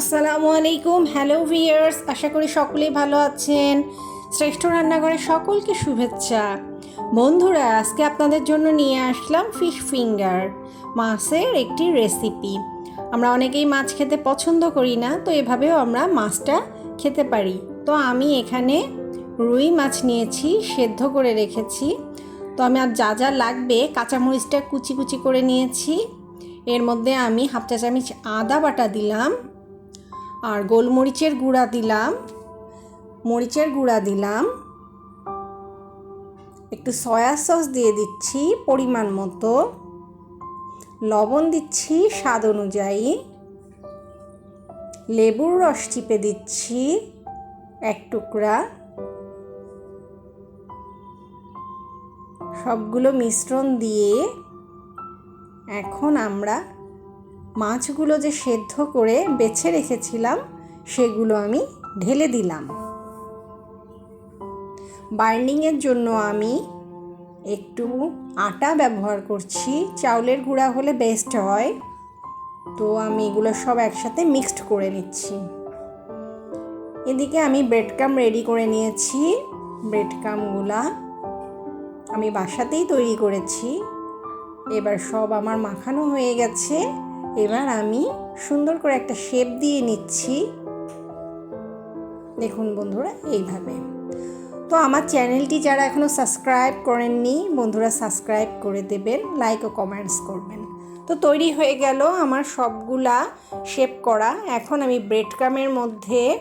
আসসালামু আলাইকুম। Hello viewers আশা করি সকলেই ভালো আছেন। শ্রেষ্ঠ রান্নাঘরে সকলকে শুভেচ্ছা। বন্ধুরা, আজকে আপনাদের জন্য নিয়ে আসলাম ফিশ ফিঙ্গার মাছের একটি রেসিপি আমরা অনেকেই মাছ খেতে পছন্দ করি না, তো এভাবেও আমরা মাছটা খেতে পারি। তো আমি এখানে রুই মাছ নিয়েছি, সেদ্ধ করে রেখেছি। তো আমি আর যা যা লাগবে, কাঁচামরিচটা কুচি কুচি করে নিয়েছি। এর মধ্যে আমি হাফ চা চামচ আদা বাটা দিলাম। আর গোলমরিচের গুঁড়া দিলাম। মরিচের গুঁড়া দিলাম। একটু সয়া সস দিয়ে দিচ্ছি পরিমাণ মতো। লবণ দিচ্ছি স্বাদ অনুযায়ী। লেবুর রস চিপে দিচ্ছি এক টুকরা। সবগুলো মিশ্রণ দিয়ে এখন আমরা মাছগুলো যে সেদ্ধ করে বেছে রেখেছিলাম, সেগুলো আমি ঢেলে দিলাম। বাইন্ডিংয়ের জন্য আমি একটু আটা ব্যবহার করছি। চাউলের গুঁড়া হলে বেস্ট হয়। তো আমি এগুলো সব একসাথে মিক্সড করে নিচ্ছি। এদিকে আমি ব্রেডকাম রেডি করে নিয়েছি। ব্রেড কামগুলা আমি বাসাতেই তৈরি করেছি। এবার সব আমার মাখানো হয়ে গেছে। এবার আমি সুন্দর করে একটা শেপ দিয়ে নিচ্ছি। দেখুন বন্ধুরা, এইভাবে। তো আমার চ্যানেলটি যারা এখনও সাবস্ক্রাইব করেননি, বন্ধুরা সাবস্ক্রাইব করে দেবেন লাইক ও কমেন্টস করবেন। তো তৈরি হয়ে গেল আমার সবগুলা শেপ করা। এখন আমি ব্রেড কামের মধ্যে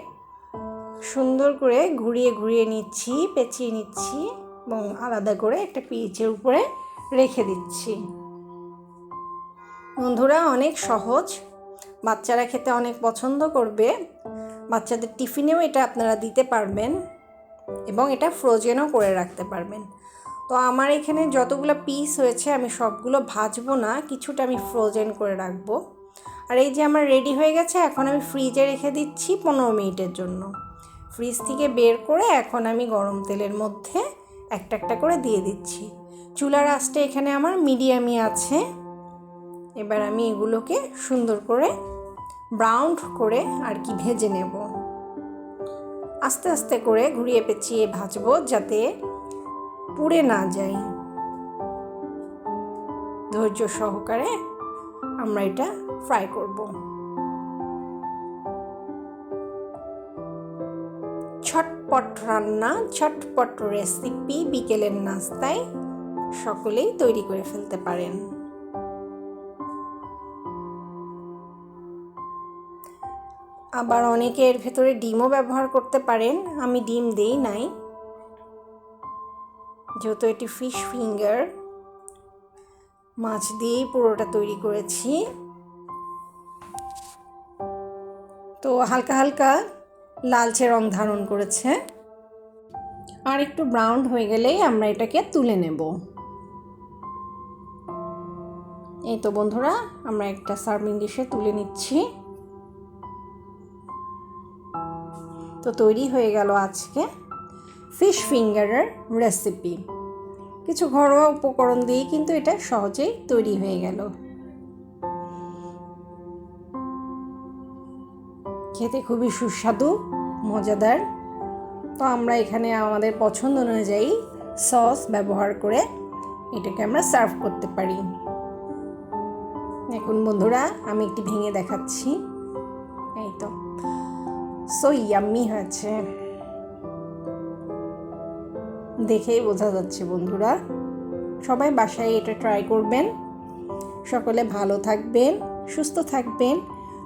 সুন্দর করে ঘুরিয়ে ঘুরিয়ে নিচ্ছি, পেঁচিয়ে নিচ্ছি এবং আলাদা করে একটা পিচের উপরে রেখে দিচ্ছি। বন্ধুরা, অনেক সহজ। বাচ্চারা খেতে অনেক পছন্দ করবে। বাচ্চাদের টিফিনেও এটা আপনারা দিতে পারবেন এবং এটা ফ্রোজেনও করে রাখতে পারবেন। তো আমার এখানে যতগুলো পিস হয়েছে, আমি সবগুলো ভাজবো না, কিছুটা আমি ফ্রোজেন করে রাখব। আর এই যে আমার রেডি হয়ে গেছে, এখন আমি ফ্রিজে রেখে দিচ্ছি পনেরো মিনিটের জন্য। ফ্রিজ থেকে বের করে এখন আমি গরম তেলের মধ্যে একটা একটা করে দিয়ে দিচ্ছি। চুলার আঁচটা এখানে আমার মিডিয়ামই আছে। এবার আমি এগুলোকে সুন্দর করে ব্রাউন করে আর কি ভেজে নেব। আস্তে আস্তে করে ঘুরিয়ে পেঁচিয়ে ভাজবো যাতে পুড়ে না যায়। ধৈর্য সহকারে আমরা এটা ফ্রাই করব। ছটপট রান্না, ছটপট রেসিপি বিকেলের নাস্তায় সকলেই তৈরি করে ফেলতে পারেন। আবার অনেকে এর ভেতরে ডিমও ব্যবহার করতে পারেন। আমি ডিম দেই নাই। যেহেতু এটি ফিশ ফিঙ্গার মাছ দিয়েই পুরোটা তৈরি করেছি। তো হালকা হালকা লালচে রং ধারণ করেছে। আর একটু ব্রাউন হয়ে গেলেই আমরা এটাকে তুলে নেব। এই তো বন্ধুরা, আমরা একটা সার্ভিং ডিশে তুলে নিচ্ছি। তো তৈরি হয়ে গেল আজকে ফিশ ফিঙ্গারের রেসিপি কিছু ঘরোয়া উপকরণ দিয়ে কিন্তু এটা সহজেই তৈরি হয়ে গেল। খেতে খুবই সুস্বাদু, মজাদার। তো আমরা এখানে আমাদের পছন্দ অনুযায়ী সস ব্যবহার করে এটাকে আমরা সার্ভ করতে পারি। এখন বন্ধুরা, আমি একটি ভেঙে দেখাচ্ছি। এই তো। সো ইয়াম্মি হয়েছে। দেখেই বোঝা যাচ্ছে বন্ধুরা। সবাই বাসায় এটা ট্রাই করবেন। সকলে ভালো থাকবেন, সুস্থ থাকবেন।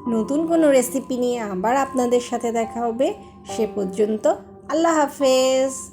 নতুন কোনো রেসিপি নিয়ে আবার আপনাদের সাথে দেখা হবে। সে পর্যন্ত আল্লাহ হাফেজ।